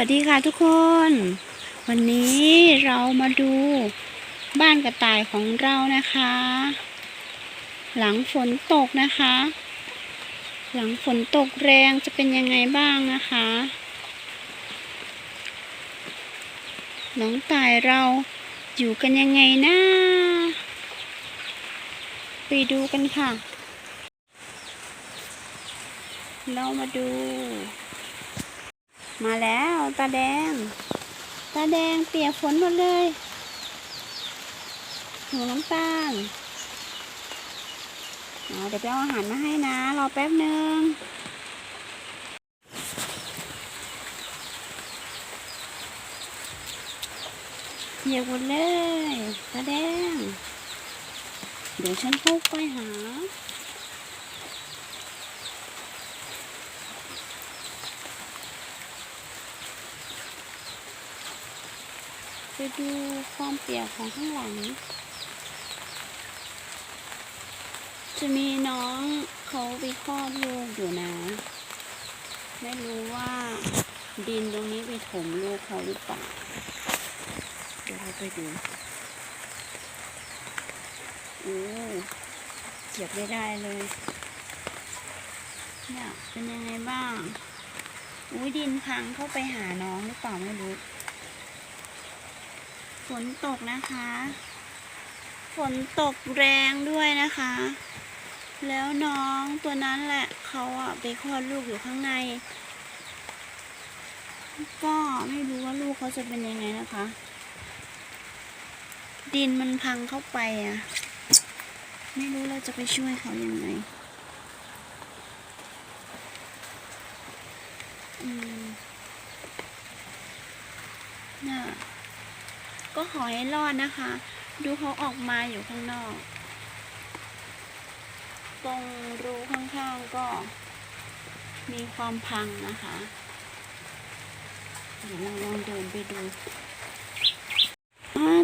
วัสดีค่ะทุกคน วันนี้เรามาดูบ้านกระต่ายของเรานะคะ หลังฝนตกนะคะ หลังฝนตกแรงจะเป็นยังไงบ้างนะคะน้องต่ายเราอยู่กันยังไงนะไปดูกันค่ะ เรามาดู มาแล้วตาแดง ตาแดงเปียกฝนหมดเลยหนูน้ำตาลเดี๋ยวไปเอาอาหารมาให้นะ รอแป๊บหนึ่งเปียกหมดเลยตาแดง เดี๋ยวฉันเข้าไปหา ไปดูความเปียกของข้างหลัง จะมีน้องเขาไปคลอดลูกอยู่นะ ไม่รู้ว่าดินตรงนี้ไปถมลูกเขาหรือเปล่า เดี๋ยวเราไปดูโอ้เก็บไม่ได้เลยเนี่ยเป็นยังไงบ้าง อุ้ยดินพังเข้าไปหาน้องหรือเปล่าไม่รู้ ฝนตกนะคะ ฝนตกแรงด้วยนะคะ แล้วน้องตัวนั้นแหละเขาอะไปคลอดลูกอยู่ข้างใน ก็ไม่รู้ว่าลูกเขาจะเป็นยังไงนะคะ ดินมันพังเข้าไปอะไม่รู้เราจะไปช่วยเขายังไงอืมน่ะ ก็ขอให้รอดนะคะ ดูเขาออกมาอยู่ข้างนอก ตรงรูข้างๆก็ มีความพังนะคะ เดี๋ยวเราลองเดินไปดู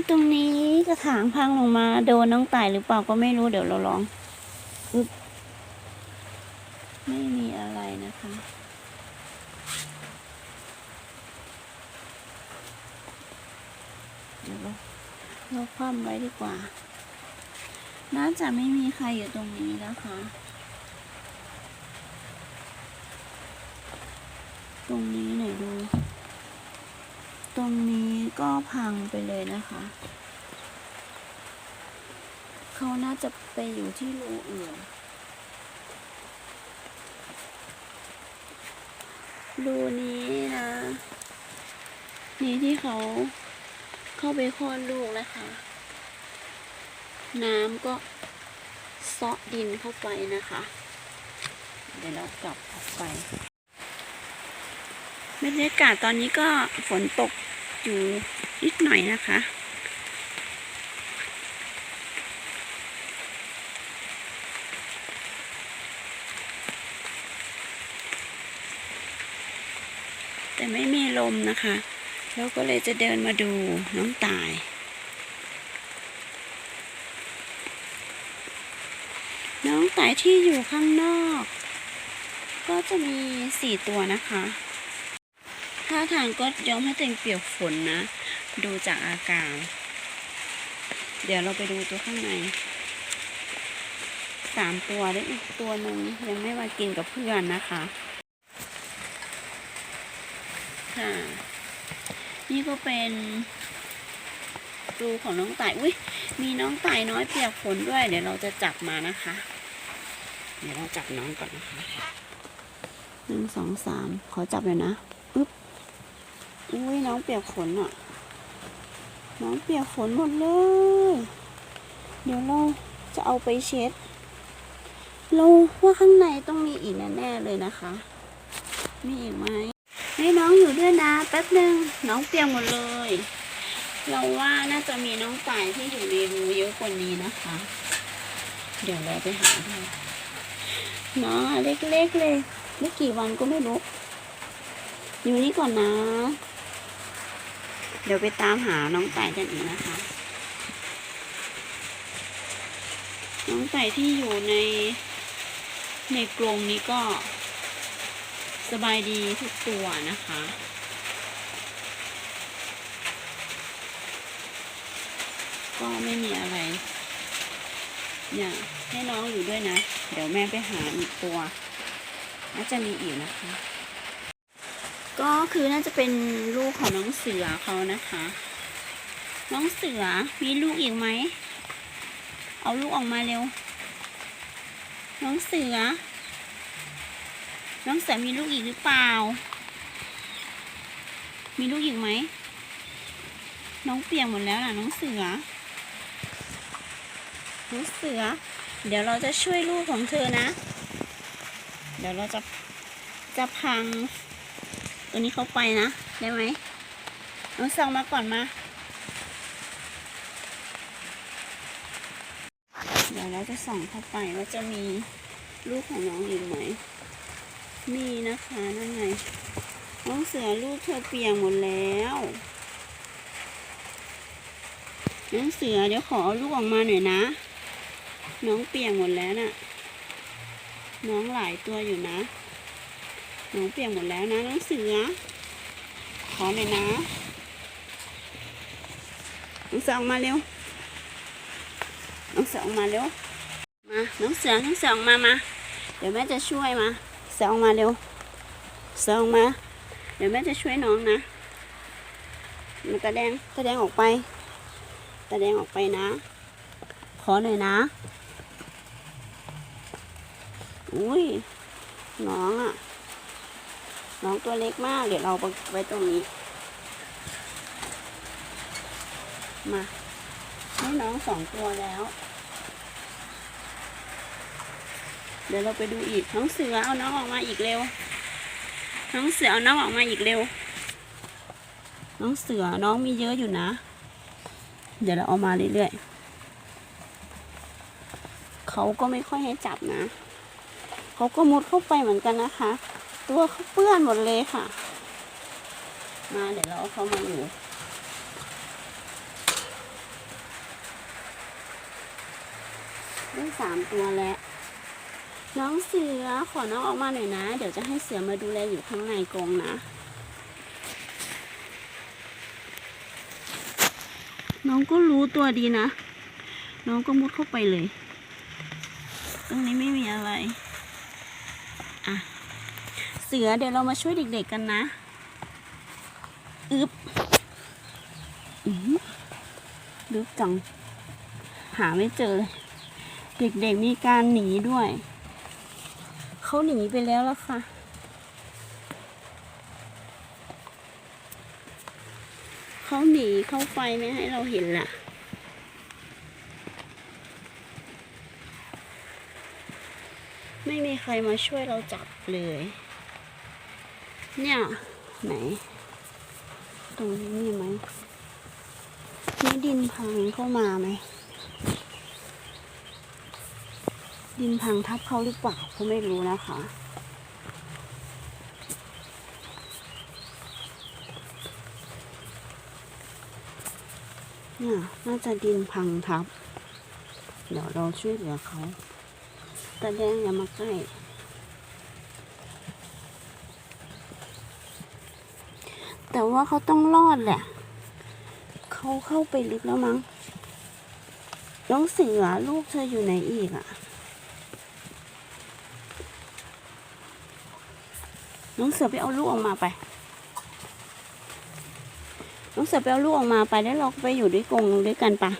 ตรงนี้กระถางพังลงมาโดนน้องต่ายหรือเปล่าก็ไม่รู้เดี๋ยวเราลองอึบไม่มีอะไรนะคะ เดี๋ยวเรา เราคว่ำไว้ดีกว่า น่าจะไม่มีใครอยู่ตรงนี้นะคะ ตรงนี้หน่อยดู ตรงนี้ก็พังไปเลยนะคะ เขาน่าจะไปอยู่ที่รูอื่นรูนี้นะ นี่ที่เขา เข้าไปคลอดลูกนะคะ น้ำก็เซาะดินเข้าไปนะคะ เดี๋ยวเรากลับออกไปบรรยากาศตอนนี้ก็ฝนตกอยู่นิดหน่อยนะคะ แต่ไม่มีลมนะคะ เราก็เลยจะเดินมาดูน้องตาย น้องตายที่อยู่ข้างนอก ก็จะมีสี่ตัวนะคะท่าทางก็ยอมให้ตัวเองเปียกฝนนะ ดูจากอาการ เดี๋ยวเราไปดูตัวข้างในสามตัวแล้วอีกตัวหนึ่งยังไม่มากินกับเพื่อนนะคะ ค่ะ นี่ก็เป็นรูของน้องต่าย อุ้ยมีน้องต่ายน้อยเปียกฝนด้วย เดี๋ยวเราจะจับมานะคะ เดี๋ยวเราจับน้องก่อนนะคะหนึ่งสองสามขอจับเลยนะอึ๊บ อุ้ยน้องเปียกฝนอะ น้องเปียกฝนหมดเลย เดี๋ยวเราจะเอาไปเช็ด เราว่าข้างในต้องมีอีกแน่ๆเลยนะคะ มีอีกไหม ให้น้องอยู่ด้วยนะแป๊บหนึ่งน้องเปียกหมดเลย เราว่าน่าจะมีน้องต่ายที่อยู่ในรูเยอะกว่านี้นะคะ เดี๋ยวเราไปหาดูน้องอะเล็กๆเลยไม่กี่วันก็ไม่รู้ อยู่นี่ก่อนนะ เดี๋ยวไปตามหาน้องต่ายกันอีกนะคะ น้องต่ายที่อยู่ในในกรงนี้ก็ สบายดีทุกตัวนะคะ ก็ไม่มีอะไร เนี่ยให้น้องอยู่ด้วยนะ เดี๋ยวแม่ไปหาอีกตัว น่าจะมีอีกนะคะ ก็คือน่าจะเป็นลูกของน้องเสือเขานะคะ น้องเสือมีลูกอีกไหม เอาลูกออกมาเร็ว น้องเสือ น้องเสือมีลูกอีกหรือเปล่า มีลูกอีกไหม น้องเปียกหมดแล้วนะน้องเสือ น้องเสือ เดี๋ยวเราจะช่วยลูกของเธอนะ เดี๋ยวเราจะจะพัง ตัวนี้เข้าไปนะ ได้ไหมน้องสอออกมาก่อนมา เดี๋ยวเราจะส่องเข้าไปว่าจะมีลูกของน้องอีกไหม มีนะคะนั่นไงน้องเสือลูกเธอเปียกหมดแล้วน้องเสือเดี๋ยวขอเอาลูกออกมาหน่อยนะ น้องเปียกหมดแล้วน่ะ น้องหลายตัวอยู่นะ น้องเปียกหมดแล้วนะน้องเสือ ขอหน่อยนะน้องเสือออกมาเร็ว น้องเสือออกมาเร็ว มา น้องเสือน้องเสือออกมามา เดี๋ยวแม่จะช่วยมา สือออกมาเร็ว เสือออกมา เดี๋ยวแม่จะช่วยน้องนะ มันตะแดงตะแดงออกไปตะแดงออกไปนะ ขอหน่อยนะ อุ้ย น้องอะน้องตัวเล็กมาก เดี๋ยวเราไปไว้ตรงนี้ มา ให้น้องสองตัวแล้ว เดี๋ยวเราไปดูอีกน้องเสือเอาน้องออกมาอีกเร็ว น้องเสือเอาน้องออกมาอีกเร็ว น้องเสือน้องมีเยอะอยู่นะ เดี๋ยวเราเอามาเรื่อยๆเขาก็ไม่ค่อยให้จับนะเขาก็มุดเข้าไปเหมือนกันนะคะ ตัวเขาเปื้อนหมดเลยค่ะ มาเดี๋ยวเราเอาเขามาอยู่ได้สามตัวแล้ว น้องเสือขอน้องออกมาหน่อยนะ เดี๋ยวจะให้เสือมาดูแลอยู่ข้างในกรงนะ น้องก็รู้ตัวดีนะ น้องก็มุดเข้าไปเลย ตรงนี้ไม่มีอะไร อะ เสือเดี๋ยวเรามาช่วยเด็กๆกันนะอึบอือลึกจัง หาไม่เจอเลย เด็กๆมีการหนีด้วย เขาหนีไปแล้วล่ะค่ะ เขาหนีเข้าไปไม่ให้เราเห็นล่ะ ไม่มีใครมาช่วยเราจับเลย เนี่ย ไหน ตรงนี้มีไหมนี่ดินพังเข้ามาไหม ดินพังทับเขาหรือเปล่าก็ไม่รู้นะคะเนี่ยน่าจะดินพังทับ เดี๋ยวเราช่วยเหลือเขาตาแดงอย่ามาใกล้แต่ว่าเขาต้องรอดแหละ เขาเข้าไปลึกแล้วมั้ง น้องเสือลูกเธออยู่ไหนอีกอะ น้องเสือไปเอาลูกออกมาไป น้องเสือไปเอาลูกออกมาไปแล้วเราก็ไปอยู่ด้วยกงด้วยกันปะ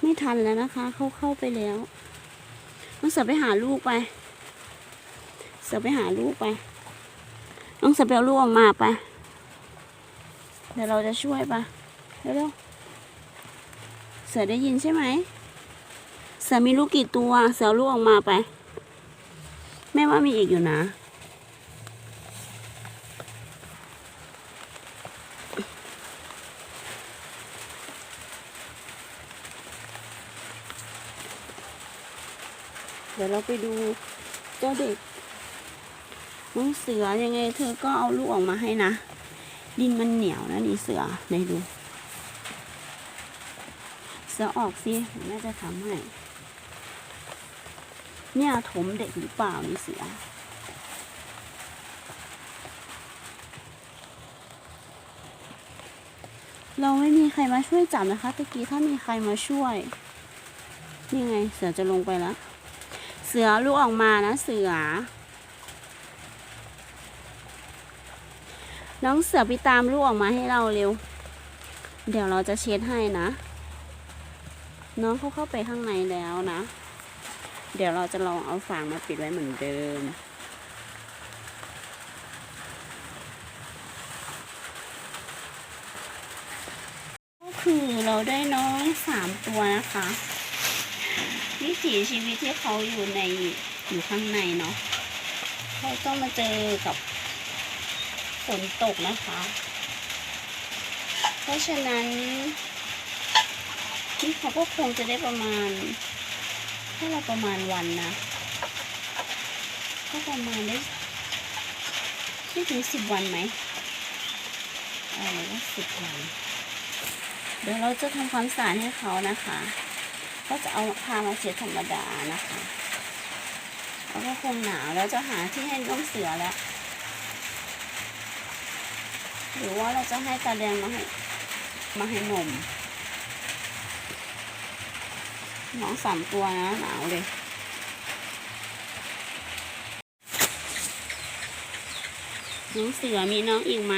ไม่ทันแล้วนะคะ เขาเข้าไปแล้ว น้องเสือไปหาลูกไป เสือไปหาลูกไป น้องเสือไปเอาลูกออกมาไป เดี๋ยวเราจะช่วยปะเร็วๆเสือได้ยินใช่ไหมเสือมีลูกกี่ตัว เสือลูกออกมาไป ว่ามีอีกอยู่นะ เดี๋ยวเราไปดูเจ้าเด็กน้องเสือยังไง เธอก็เอาลูกออกมาให้นะ ดินมันเหนียวนะนี่เสือไหนดู เสือออกสิแม่จะทำให้ เนี่ยถมเด็กหรือเปล่านี่เสือเราไม่มีใครมาช่วยจับนะคะตะกี้ถ้ามีใครมาช่วย นี่ไงเสือจะลงไปแล้ว เสือลูกออกมานะเสือ น้องเสือไปตามลูกออกมาให้เราเร็ว เดี๋ยวเราจะเช็ดให้นะ น้องเขาเข้าไปข้างในแล้วนะ เดี๋ยวเราจะลองเอาฝางมาปิดไว้เหมือนเดิม ก็คือเราได้น้องสามตัวนะคะวิถีชีวิตที่เขาอยู่ในอยู่ข้างในเนาะเขาต้องมาเจอกับฝนตกนะคะ เพราะฉะนั้นนี่เขาก็คงจะได้ประมาณ ถ้าเราประมาณวันนะ ก็ประมาณได้ไม่ถึงสิบวันไหมเออว่าสิบวัน เดี๋ยวเราจะทำความสะอาดให้เขานะคะ ก็จะเอาพามาเช็ดธรรมดานะคะแล้วก็คงหนาวแล้วจะหาที่ให้น้องเสือแล้วหรือว่าเราจะให้ตาแดงมาให้มาให้นม น้องสามตัวนะหนาวเลยน้องเสือมีน้องอีกไหม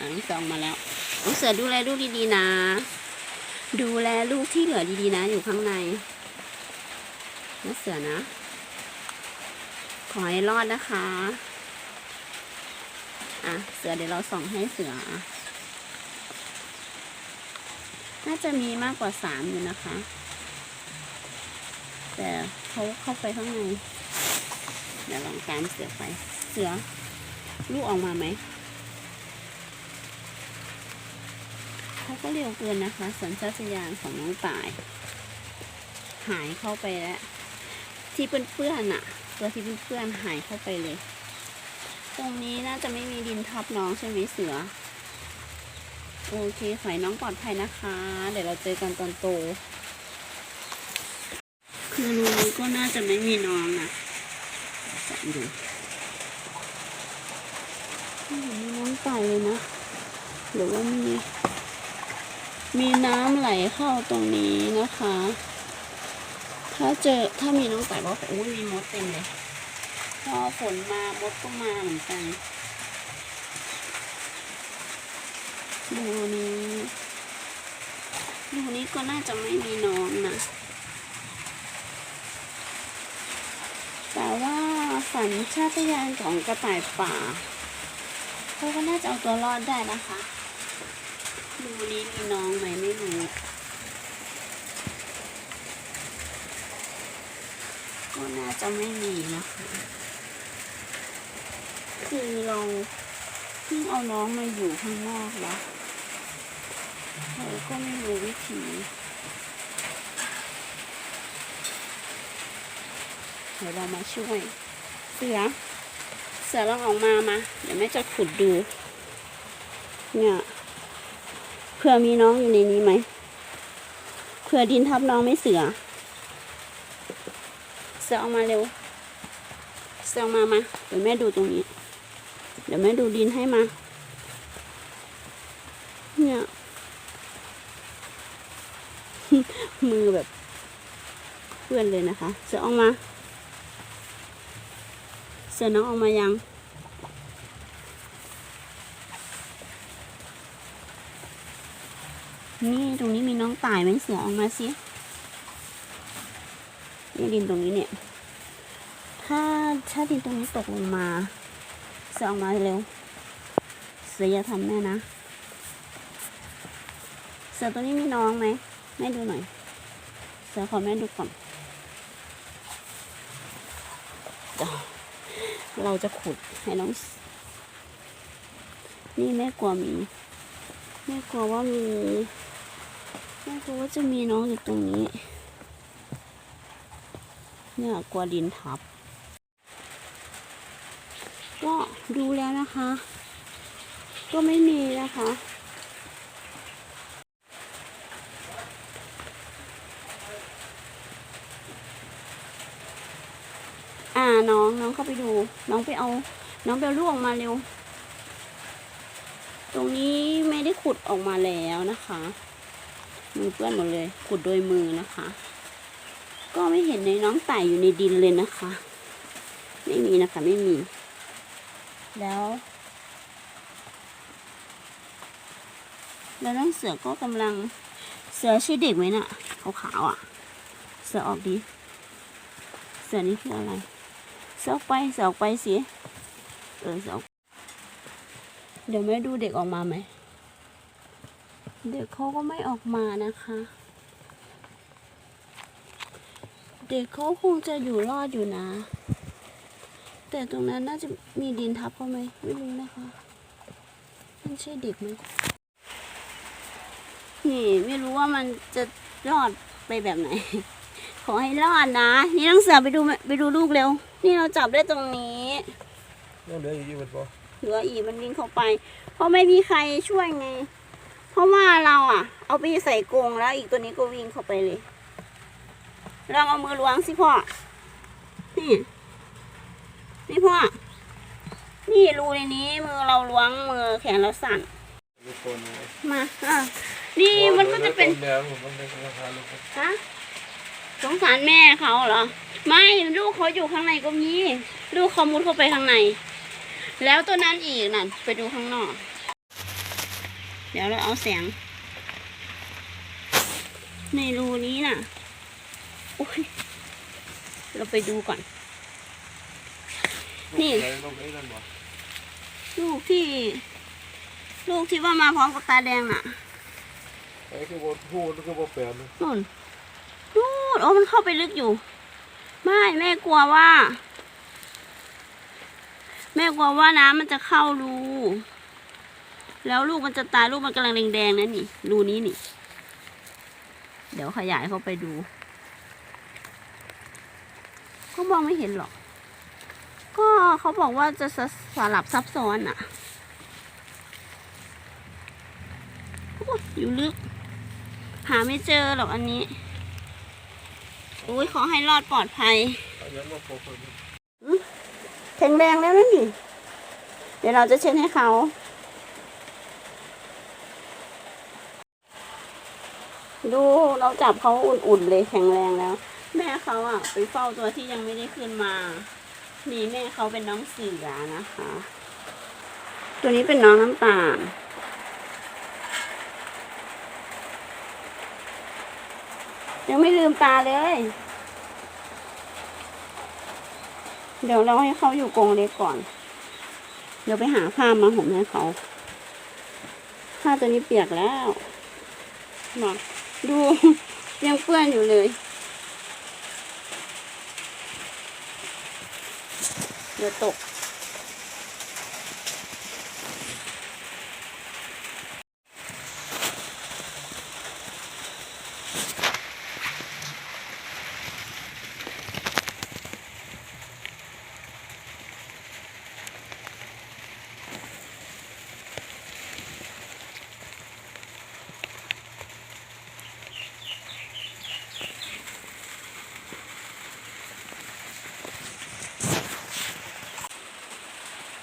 น้องสอออกมาแล้วน้องเสือดูแลลูกดีๆนะ ดูแลลูกที่เหลือดีๆนะ อยู่ข้างในน้องเสือนะ ขอให้รอดนะคะ อะ เสือเดี๋ยวเราส่องให้เสืออะน่าจะมีมากกว่าสามอยู่นะคะ แต่เขาเข้าไปข้างในเดี๋ยวลองตามเสือไป เสือลูกออกมาไหมเขาก็เร็วเกินนะคะ สัญชาตญาณของน้องตาย หายเข้าไปแล้ว ที่เปื้อนๆน่ะตัวที่เปื้อนๆหายเข้าไปเลย ตรงนี้น่าจะไม่มีดินทับน้องใช่ไหมเสือ โอเคขอให้น้องปลอดภัยนะคะ เดี๋ยวเราเจอกันตอนโต คือรูนี้ก็น่าจะไม่มีน้องนะจะดูไม่เห็นมีน้องไก่เลยนะ หรือว่ามี มีน้ำไหลเข้าตรงนี้นะคะ ถ้าเจอถ้ามีน้องไก่บอกโอ้ยมีมดเต็มเลย พอฝนมามดก็มาเหมือนกันดูนี้ดูนี้ก็น่าจะไม่มีน้องนะ แต่ว่า สัญชาตญาณของกระต่ายป่าเขาก็น่าจะเอาตัวรอดได้นะคะดูนี้มีน้องไหมไม่รู้ก็น่าจะไม่มีนะคะ คือเราเพิ่งเอาน้องมาอยู่ข้างนอกแล้วเราก็ไม่รู้วิธีเดี๋ยวเรามาช่วย เสือ เสือลองออกมามา เดี๋ยวแม่จะขุดดู เนี่ยเผื่อมีน้องอยู่ในนี้ไหมเผื่อดินทับน้องไม่เสือ เสือออกมาเร็ว เสือออกมา มา เดี๋ยวแม่ดูตรงนี้ เดี๋ยวแม่ดูดินให้มา เนี่ย มือแบบเพื่อนเลยนะคะ เสือออกมา เสือน้องออกมายัง นี่ตรงนี้มีน้องตายไหมเสือออกมาสินี่ดินตรงนี้เนี่ย ถ้าถ้าดินตรงนี้ตกลงมา เสือออกมาเร็ว เสืออย่าทำแม่นะ เสือตัวนี้มีน้องไหมแม่ดูหน่อย เสือขอแม่ดูก่อนเดี๋ยว เราจะขุดให้น้อง นี่แม่กลัวมีแม่กลัวว่ามีแม่กลัวว่าจะมีน้องอยู่ตรงนี้ เนี่ยกลัวดินทับ ก็ดูแล้วนะคะ ก็ไม่มีนะคะ อ่าน้องน้อง เข้าไปดู น้องไปเอา น้องไปลูกออกมาเร็ว ตรงนี้ไม่ได้ขุดออกมาแล้วนะคะ มือเปื้อนหมดเลย ขุดโดยมือนะคะ ก็ไม่เห็นในน้องไต่อยู่ในดินเลยนะคะ ไม่มีนะคะไม่มี แล้วแล้วน้องเสือก็กำลังเสือชื่อเด็กไหมน่ะขาวๆอะ เสือออกดิ เสือนี่คืออะไร สอกไปสอกไปสิเออสอออกเดี๋ยวแม่ดูเด็กออกมาไหม เด็กเขาก็ไม่ออกมานะคะ เด็กเขาคงจะอยู่รอดอยู่นะ แต่ตรงนั้นน่าจะมีดินทับเขาไหมไม่รู้นะคะมันใช่เด็กไหมนี่ไม่รู้ว่ามันจะรอดไปแบบไหน ขอให้รอดนะ นี่ต้องเสือไปดูไปดูลูกเร็ว นี่เราจับได้ตรงนี้ยังเหลืออีกอยู่เป็นปะเหลืออีกมันวิ่งเข้าไป เพราะไม่มีใครช่วยไง เพราะว่าเราอะ เอาไปใส่กรงแล้วอีกตัวนี้ก็วิ่งเข้าไปเลยลองเอามือล้วงสิพ่อ นี่ นี่พ่อ นี่รูในนี้มือเราล้วงมือแขนเราสั่น ลูกคนเลยมาอะนี่มันก็จะเป็นแดงผมมันเป็นราคาลูกคนฮะ สงสารแม่เขาเหรอ ไม่ลูกเขาอยู่ข้างในก็มีลูกเขามุดเข้าไปข้างใน แล้วตัวนั้นอีกนั่นไปดูข้างนอก เดี๋ยวเราเอาแสง ในรูนี้น่ะโอ้ยเราไปดูก่อน นี่ใครลูกไอ้นั่นบ่ลูกที่ ลูกที่ว่ามาพร้อมกับตาแดงน่ะไอ้คือบ่พูดคือบ่แปลนนะนู่ นนู่นโอ้มันเข้าไปลึกอยู่ ไม่แม่กลัวว่า แม่กลัวว่าน้ำมันจะเข้ารูแล้วลูกมันจะตายลูกมันกำลังแดงๆนะนี่รูนี้นี่ เดี๋ยวขยายเข้าไปดู ก็มองไม่เห็นหรอก ก็เขาบอกว่าจะสสลับซับซ้อนอะโอ้ยอยู่ลึก หาไม่เจอหรอกอันนี้ อุ้ยขอให้รอดปลอดภัยอันนั้นบ่พอคนแข็งแรงแล้วนั่นนี่ เดี๋ยวเราจะเช็ดให้เขาดูเราจับเขาอุ่นๆเลยแข็งแรงแล้ว แม่เขาอะ ไปเฝ้าตัวที่ยังไม่ได้ขึ้นมา นี่แม่เขาเป็นน้องเสือนะคะ ตัวนี้เป็นน้องน้ำตาล ยังไม่ลืมตาเลย เดี๋ยวเราให้เขาอยู่กรงเล็กก่อน เดี๋ยวไปหาผ้ามาห่มให้เขาผ้าตัวนี้เปียกแล้วมาดูยังเปื้อนอยู่เลย เดี๋ยวตก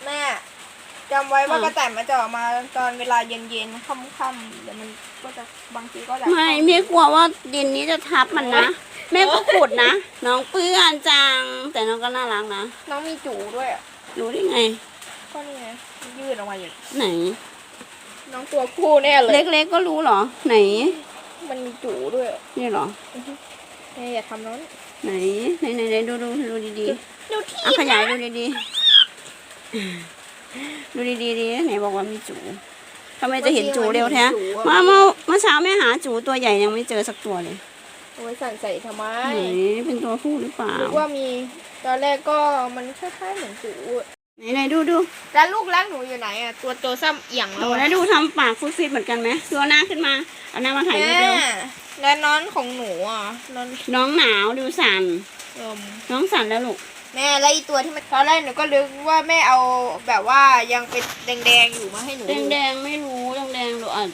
แม่ จำไว้ว่าค่ะกระต่ายมันจะออกมาตอนเวลาเย็นๆค่ำๆเดี๋ยวมันก็จะบางทีก็จะไม่แม่กลัวว่าดินนี้จะทับมันนะแม่ก็ขุดนะน้องเปื้อนจัง แต่น้องก็น่ารักนะน้องมีจูด้วยอะรู้ได้ไงก็นี่ไงยืดออกมาอย่างนี้ไหน น้องตัวคู่แน่เลย เล็กๆก็รู้เหรอ ไหน มันมีจูด้วยอะนี่เหรอแม่อย่าทำน้องไหนไหนไหนไหนดูดูดูดีดูที่ๆอะขยายดูดีๆ ดูดีๆดีไหนบอกว่ามีจูทำไมจะเห็นจูเร็วแท้มาเมื่อเมื่อเช้าแม่หาจูตัวใหญ่ยังไม่เจอสักตัวเลยเอาไว้สั่นใส่ทำไมไหนเป็นตัวผู้หรือเปล่าหรือว่ามีตอนแรกก็มันคล้ายๆเหมือนจูอะไหนไหนดูดูแล้วลูกรักหนูอยู่ไหนอะตัวโตซ้ำเอียงโอ้แล้วแล้วอะดูทำปากฟุดฟิตเหมือนกันไหมดูเอาหน้าขึ้นมาเอาหน้ามาถ่ายรูปแม่เร็วแล้วน้องของหนูอะน้องน้องหนาวดูสั่นเอิ่มน้องสั่นแล้วลูก แม่แล้วไอีตัวที่มันตอนแรกหนูก็นึกว่าแม่เอาแบบว่ายังเป็นแดงๆอยู่มาให้หนูแดงแดงๆไม่รู้แดงแดงๆหรอกอะ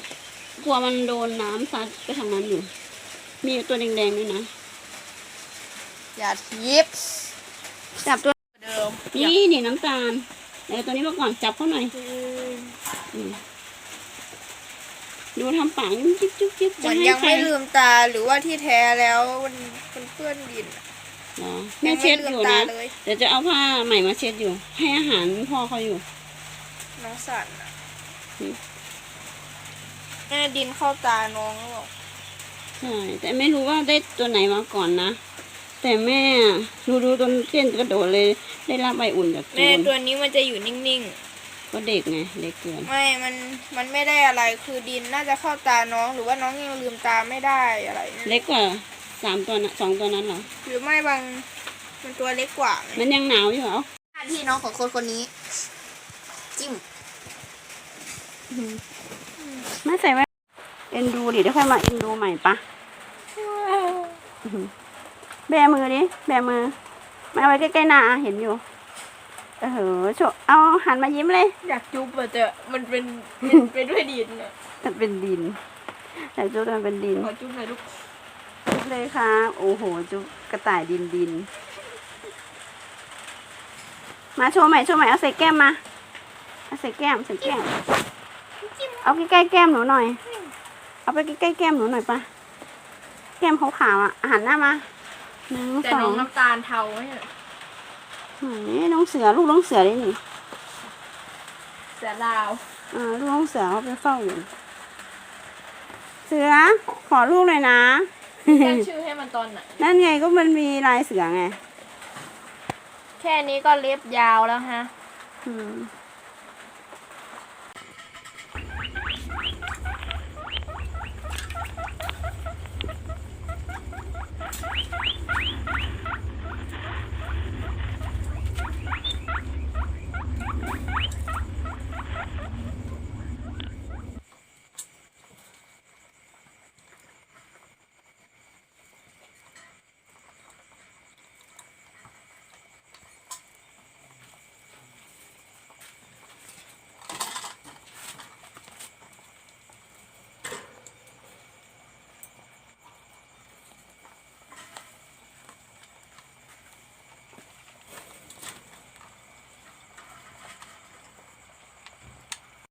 กลัวมันโดนน้ำซัดไปทางนั้นอยู่ มีตัวแดงแดงๆด้วยนะอย่าทิปจับตัวเดิมนี่นี่น้ำตาลเดี๋ยวตัวนี้มาก่อนจับเขาหน่อยอืมดูทำปากจุ๊บจุ๊บจุ๊บเหจะมือนให้ยังใครไม่ลืมตาหรือว่าที่แท้แล้วมันมันเปื้อนดินอะ เหรอแม่เช็ดอยู่งไม่นะลืมตาเลยเดี๋ยวจะเอาผ้าใหม่มาเช็ดอยู่ ให้อาหารพ่อเขาอยู่ น้องสันอะอืมแม่ดินเข้าตาน้องหรอกใช่แต่ไม่รู้ว่าได้ตัวไหนมาก่อนนะ แต่แม่ดูดูตนเต้นกระโดดเลย ได้รับใบอุ่นจากแม่จูนตัวนี้มันจะอยู่นิ่งก็เด็กไงเด็กเกินๆไม่ มันมันไม่ได้อะไรคือดินน่าจะเข้าตาน้องหรือว่าน้องยังลืมตาไม่ได้อะไรนั่นเล็กกว่า สามตัวนะสองตัวนั้นเหรอ หรือไม่บางมันตัวเล็กกว่าไงมันยังหนาวอยู่เหรอหน้าที่น้องของคนคนนี้ จิ้มไม่ใส่แว่นเอ็นดูดิเดี๋ยวค่อยมาเอ็นดูใหม่ปะแบมือดิแบมือ มาไว้ใกล้ๆหน้าเห็นอยู่ เออโชว์เอาหันมายิ้มเลย อยากจุ๊บอะแต่มันเป็นเป็นเป็นด้วยดินอะมันเป็นดินแต่จุ๊บมันเป็นดิน ขอจุ๊บหน่อยลูกจุ๊ บเลยครับโอ้โห จุ๊บกระต่ายดินดิน มาโชว์ใหม่โชว์ใหม่เอาใส่แก้มมาเอาใส่แก้มใส่แก้ม เอาใกล้ๆแก้มหนูหน่อย เอาไปใกล้ๆแก้มหนูหน่อยปะแก้มขาวๆอะหันหน้ามาหนึ่งแต่สอน้องงน้ำตาลเทาเนี่ยนี่น้องเสือลูกน้องเสือได้นี่เสือลาว อ่าลูกน้องเสือเขาไปเฝ้าอยู่ เสือขอลูกหน่อยนะ ตั้งชื่อให้มันตอนไหน นั่นไงก็มันมีลายเสือไง แค่นี้ก็เล็บยาวแล้วฮะ อืม